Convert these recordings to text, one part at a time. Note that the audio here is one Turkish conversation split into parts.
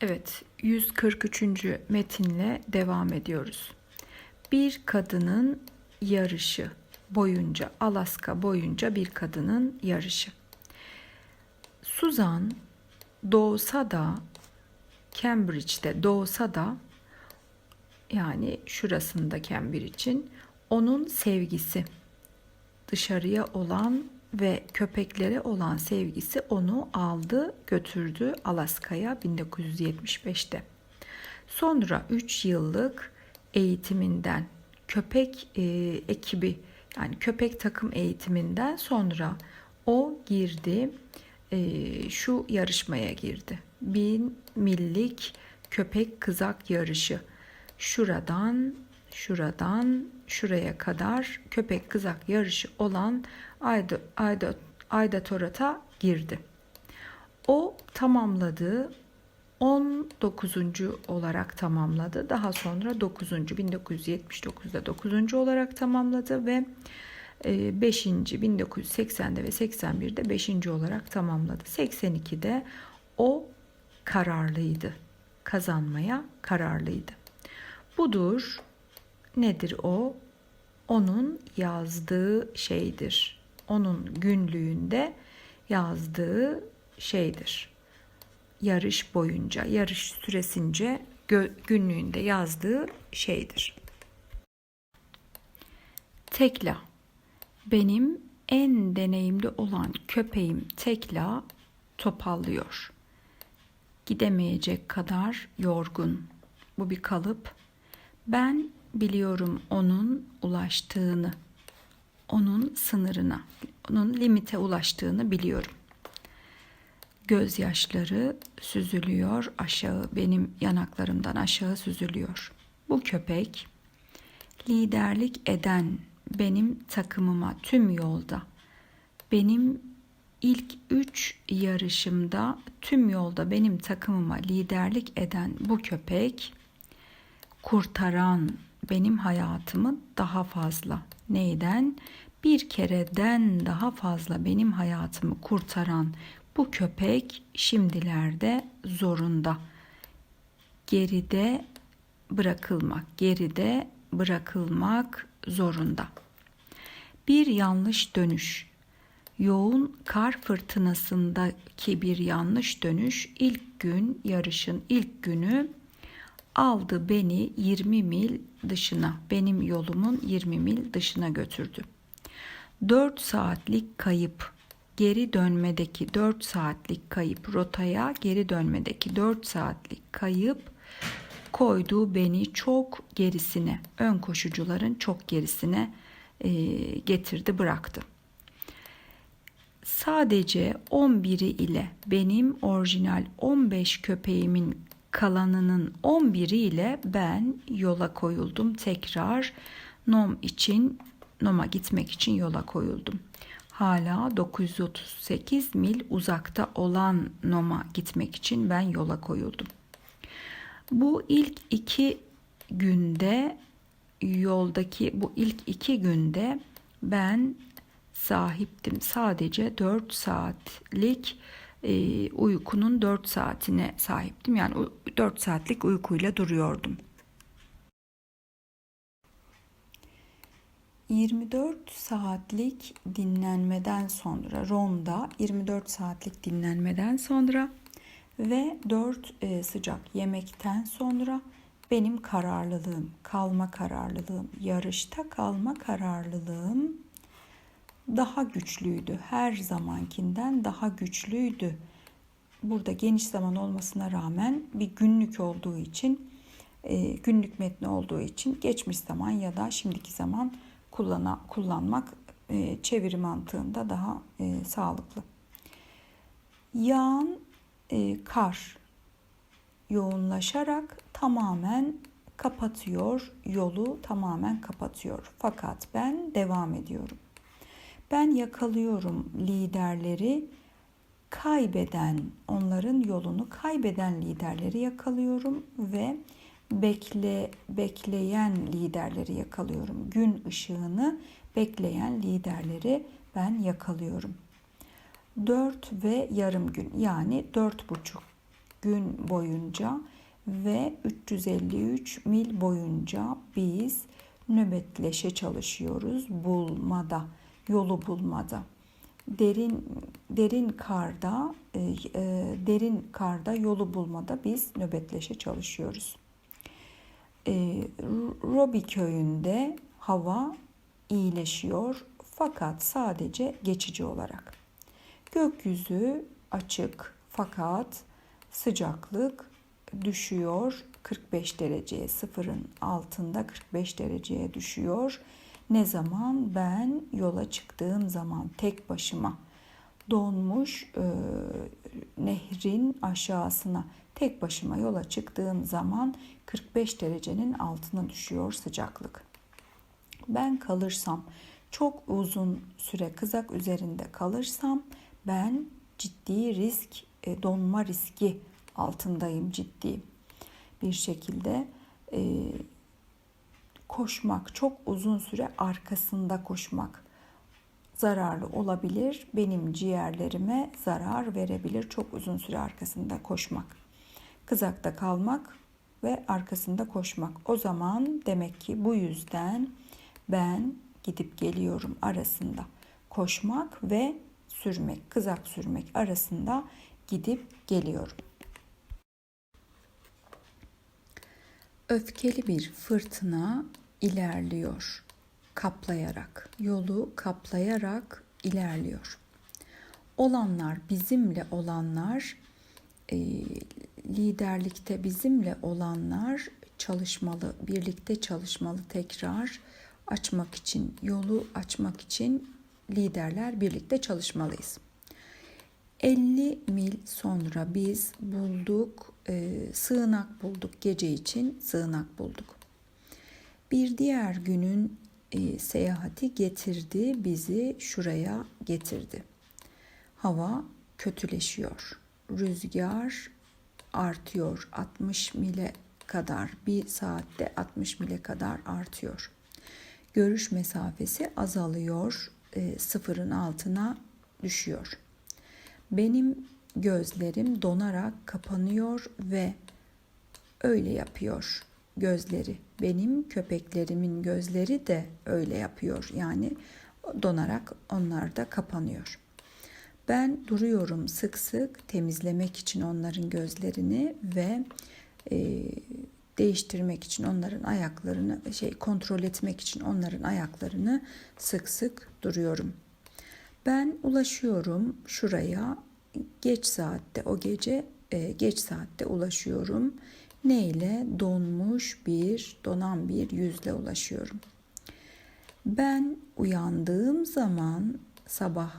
Evet, 143. metinle devam ediyoruz. Bir kadının yarışı boyunca, Alaska boyunca bir kadının yarışı. Suzan doğsa da Cambridge'de doğsa da yani şurasında Cambridge'in onun sevgisi dışarıya olan ve köpeklere olan sevgisi onu aldı götürdü Alaska'ya 1975'te. Sonra 3 yıllık eğitiminden köpek e, ekibi yani köpek takım eğitiminden sonra o girdi e, şu yarışmaya girdi. Bin millik köpek kızak yarışı. Şuradan şuradan şuraya kadar köpek kızak yarışı olan Ayda, Ayda, Ayda Torat'a girdi. O tamamladı. 19. olarak tamamladı. Daha sonra 9. 1979'da 9. olarak tamamladı ve 5. 1980'de ve 81'de 5. olarak tamamladı. 82'de o kararlıydı. Kazanmaya kararlıydı. Budur. Nedir o? Onun yazdığı şeydir. Onun günlüğünde yazdığı şeydir. Yarış boyunca, yarış süresince günlüğünde yazdığı şeydir. Tekla. Benim en deneyimli olan köpeğim Tekla topallıyor. Gidemeyecek kadar yorgun. Bu bir kalıp. Ben biliyorum onun ulaştığını, onun sınırına, onun limite ulaştığını biliyorum. Gözyaşları süzülüyor aşağı, benim yanaklarımdan aşağı süzülüyor. Bu köpek liderlik eden benim takımıma tüm yolda, benim ilk üç yarışımda tüm yolda benim takımıma liderlik eden bu köpek kurtaran benim hayatımı daha fazla. Neyden? Bir kereden daha fazla benim hayatımı kurtaran bu köpek şimdilerde zorunda. Geride bırakılmak, geride bırakılmak zorunda. Bir yanlış dönüş. Yoğun kar fırtınasındaki bir yanlış dönüş ilk gün yarışın ilk günü aldı beni 20 mil dışına, benim yolumun 20 mil dışına götürdü. 4 saatlik kayıp, geri dönmedeki 4 saatlik kayıp, rotaya geri dönmedeki 4 saatlik kayıp koydu beni çok gerisine, ön koşucuların çok gerisine e, getirdi bıraktı. Sadece 11'i ile benim orijinal 15 köpeğimin kalanının 11'i ile ben yola koyuldum. Tekrar Nom için Nom'a gitmek için yola koyuldum. Hala 938 mil uzakta olan Nom'a gitmek için ben yola koyuldum. Bu ilk iki günde yoldaki bu ilk iki günde ben sahiptim. Sadece 4 saatlik e, uykunun 4 saatine sahiptim. Yani 4 saatlik uykuyla duruyordum. 24 saatlik dinlenmeden sonra Rom'da 24 saatlik dinlenmeden sonra ve 4 e, sıcak yemekten sonra benim kararlılığım, kalma kararlılığım, yarışta kalma kararlılığım daha güçlüydü. Her zamankinden daha güçlüydü. Burada geniş zaman olmasına rağmen bir günlük olduğu için, e, günlük metni olduğu için geçmiş zaman ya da şimdiki zaman kullana, kullanmak e, çeviri mantığında daha e, sağlıklı. Yağan kar yoğunlaşarak tamamen kapatıyor, yolu tamamen kapatıyor. Fakat ben devam ediyorum. Ben yakalıyorum liderleri kaybeden, onların yolunu kaybeden liderleri yakalıyorum ve bekle bekleyen liderleri yakalıyorum. Gün ışığını bekleyen liderleri ben yakalıyorum. Dört ve yarım gün yani dört buçuk gün boyunca ve 353 mil boyunca biz nöbetleşe çalışıyoruz bulmada, yolu bulmada. Derin derin karda e, e, derin karda yolu bulmada biz nöbetleşe çalışıyoruz. E, Robi köyünde hava iyileşiyor fakat sadece geçici olarak. Gökyüzü açık fakat sıcaklık düşüyor 45 dereceye sıfırın altında 45 dereceye düşüyor. Ne zaman ben yola çıktığım zaman tek başıma donmuş e, nehrin aşağısına tek başıma yola çıktığım zaman 45 derecenin altına düşüyor sıcaklık. Ben kalırsam çok uzun süre kızak üzerinde kalırsam ben ciddi risk e, donma riski altındayım ciddi bir şekilde e, koşmak çok uzun süre arkasında koşmak zararlı olabilir. Benim ciğerlerime zarar verebilir çok uzun süre arkasında koşmak. Kızakta kalmak ve arkasında koşmak. O zaman demek ki bu yüzden ben gidip geliyorum arasında. Koşmak ve sürmek, kızak sürmek arasında gidip geliyorum. Öfkeli bir fırtına ilerliyor. Kaplayarak, yolu kaplayarak ilerliyor. Olanlar bizimle olanlar, e, liderlikte bizimle olanlar çalışmalı, birlikte çalışmalı tekrar açmak için, yolu açmak için liderler birlikte çalışmalıyız. 50 mil sonra biz bulduk, e, sığınak bulduk. Gece için sığınak bulduk. Bir diğer günün e, seyahati getirdi, bizi şuraya getirdi. Hava kötüleşiyor. Rüzgar artıyor. 60 mile kadar bir saatte 60 mile kadar artıyor. Görüş mesafesi azalıyor e, sıfırın altına düşüyor. Benim gözlerim donarak kapanıyor ve öyle yapıyor gözleri. Benim köpeklerimin gözleri de öyle yapıyor. Yani donarak onlar da kapanıyor. Ben duruyorum sık sık temizlemek için onların gözlerini ve e, değiştirmek için onların ayaklarını şey kontrol etmek için onların ayaklarını sık sık duruyorum. Ben ulaşıyorum şuraya geç saatte o gece e, geç saatte ulaşıyorum. Ne ile donmuş bir donan bir yüzle ulaşıyorum. Ben uyandığım zaman sabah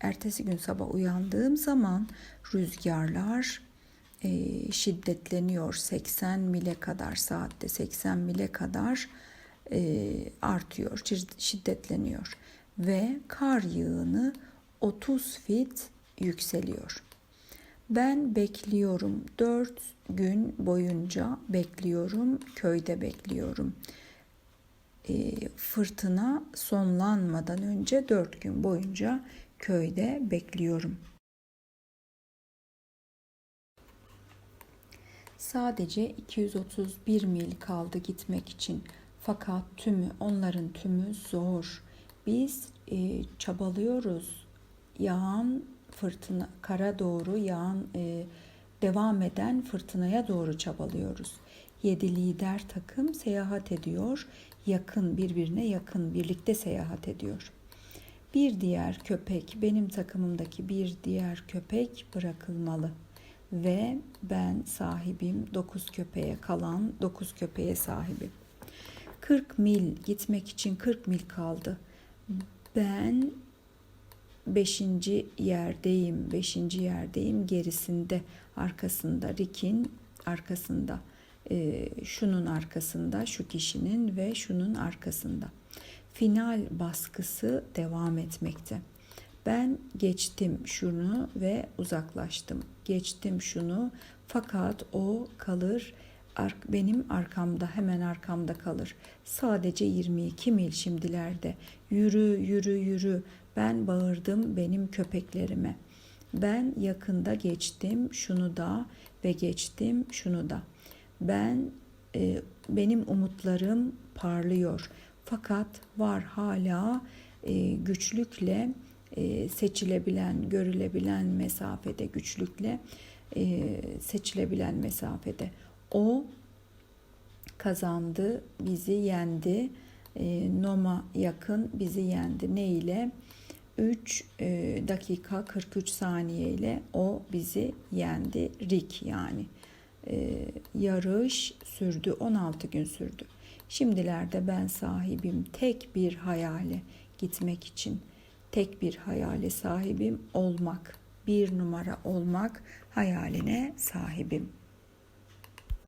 ertesi gün sabah uyandığım zaman rüzgarlar e, şiddetleniyor. 80 mile kadar saatte 80 mile kadar e, artıyor, şiddetleniyor ve kar yığını 30 fit yükseliyor. Ben bekliyorum. 4 gün boyunca bekliyorum. Köyde bekliyorum. E, fırtına sonlanmadan önce 4 gün boyunca köyde bekliyorum. Sadece 231 mil kaldı gitmek için. Fakat tümü, onların tümü zor. Biz e, çabalıyoruz. Yağan fırtına, kara doğru yağan, e, devam eden fırtınaya doğru çabalıyoruz. Yedi lider takım seyahat ediyor. Yakın, birbirine yakın, birlikte seyahat ediyor. Bir diğer köpek, benim takımımdaki bir diğer köpek bırakılmalı.'' ve ben sahibim 9 köpeğe kalan 9 köpeğe sahibim. 40 mil gitmek için 40 mil kaldı. Ben 5. yerdeyim. 5. yerdeyim gerisinde arkasında Rick'in arkasında e, şunun arkasında şu kişinin ve şunun arkasında. Final baskısı devam etmekte. Ben geçtim şunu ve uzaklaştım. Geçtim şunu fakat o kalır benim arkamda hemen arkamda kalır. Sadece 22 mil şimdilerde. Yürü yürü yürü. Ben bağırdım benim köpeklerime. Ben yakında geçtim şunu da ve geçtim şunu da. Ben e, benim umutlarım parlıyor. Fakat var hala e, güçlükle e, seçilebilen, görülebilen mesafede, güçlükle e, seçilebilen mesafede. O kazandı, bizi yendi. E, Noma yakın bizi yendi. Ne ile? 3 e, dakika 43 saniye ile o bizi yendi. Rik yani. E, yarış sürdü. 16 gün sürdü. Şimdilerde ben sahibim tek bir hayale gitmek için. Tek bir hayale sahibim olmak. Bir numara olmak hayaline sahibim.